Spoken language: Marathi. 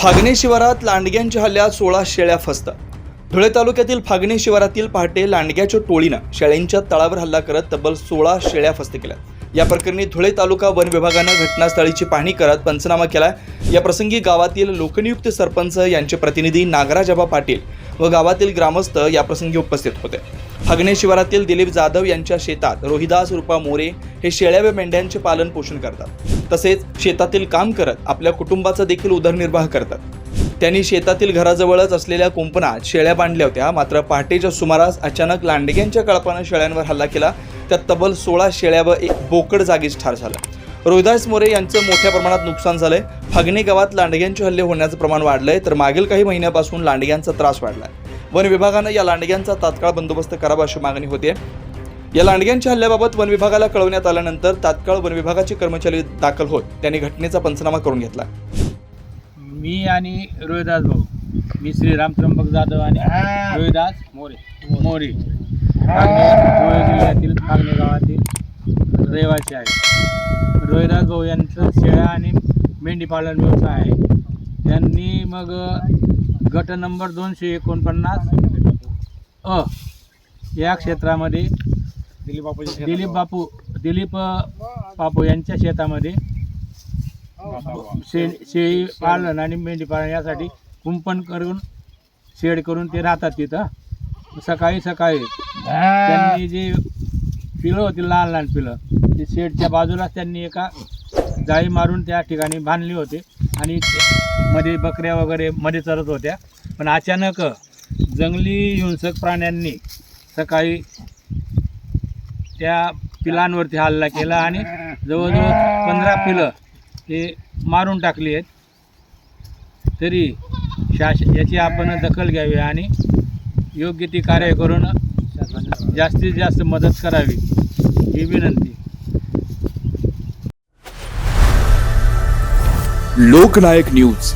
फागणे शिवारात लांडग्यांच्या हल्ल्यात सोळा शेळ्या फस्त. धुळे तालुक्यातील फागणे शिवारातील पहाटे लांडग्याच्या टोळीनं शेळ्यांच्या तळावर हल्ला करत तब्बल सोळा शेळ्या फस्त केल्या. या प्रकरणी धुळे तालुका वन विभागानं घटनास्थळीची पाहणी करत पंचनामा केला या प्रसंगी गावातील लोकनियुक्त सरपंच यांचे प्रतिनिधी नागराजबा पाटील व गावातील ग्रामस्थ या प्रसंगी उपस्थित होते. फागणे शिवारातील दिलीप जाधव यांच्या शेतात रोहिदास रूपा मोरे हे शेळ्या व मेंढ्यांचे पालन पोषण करतात. तसेच शेतातील काम करत आपल्या कुटुंबाचा देखील उदरनिर्वाह करतात. त्यांनी शेतातील घराजवळच असलेल्या कुंपणात शेळ्या बांधल्या होत्या. मात्र पहाटेच्या सुमारास अचानक लांडग्यांच्या कळपानं शेळ्यांवर हल्ला केला. त्यात तब्बल सोळा शेळ्या व एक बोकड जागीच ठार झालं. रोहिदास मोरे यांचं मोठ्या प्रमाणात नुकसान झालंय. फागणे गावात लांडग्यांचे हल्ले होण्याचं प्रमाण वाढलंय तर मागील काही महिन्यापासून लांडग्यांचा त्रास वाढलाय. वन विभागानं या लांडग्यांचा तात्काळ बंदोबस्त करावा अशी मागणी होते या लांडग्यांच्या हल्ल्याबाबत वन विभागाला कळवण्यात आल्यानंतर तात्काळ वन विभागाचे कर्मचारी दाखल होत. त्यांनी घटनेचा पंचनामा करून घेतला. मी आणि रोहिदास भाऊ. मी श्रीराम त्र्यंबक जाधव आणि रोहिदास मोरे. मोरे. धुळे जिल्ह्यातील फागणे गावातील रहिवासी आहे रोहिदास भाऊ यांचं शेळ्या आणि मेंढीपालन व्यवसाय आहे. त्यांनी मग गट नंबर दोनशे एकोणपन्नास अ या क्षेत्रामध्ये दिलीप बापू दिलीप बापू दिलीप बापू यांच्या शेतामध्ये शे शेळी पालन आणि मेंढी पालन यासाठी कुंपण करून शेड करून ते राहतात तिथं. सकाळी सकाळी. त्यांनी जे पिलं होती लहान लहान पिलं ते शेडच्या बाजूलाच त्यांनी एका जाळी मारून त्या ठिकाणी बांधली होते. आणि मध्ये बकऱ्या वगैरे मध्ये चरत होत्या. पण अचानक जंगली हिंसक प्राण्यांनी सकाळी त्या पिलांवरती हल्ला केला आणि जवळजवळ पंधरा पिलं हे मारून टाकली आहेत. तरी शास याची आपण दखल घ्यावी आणि योग्य ती कार्य करून जास्तीत जास्त मदत करावी ही विनंती. लोकनायक न्यूज.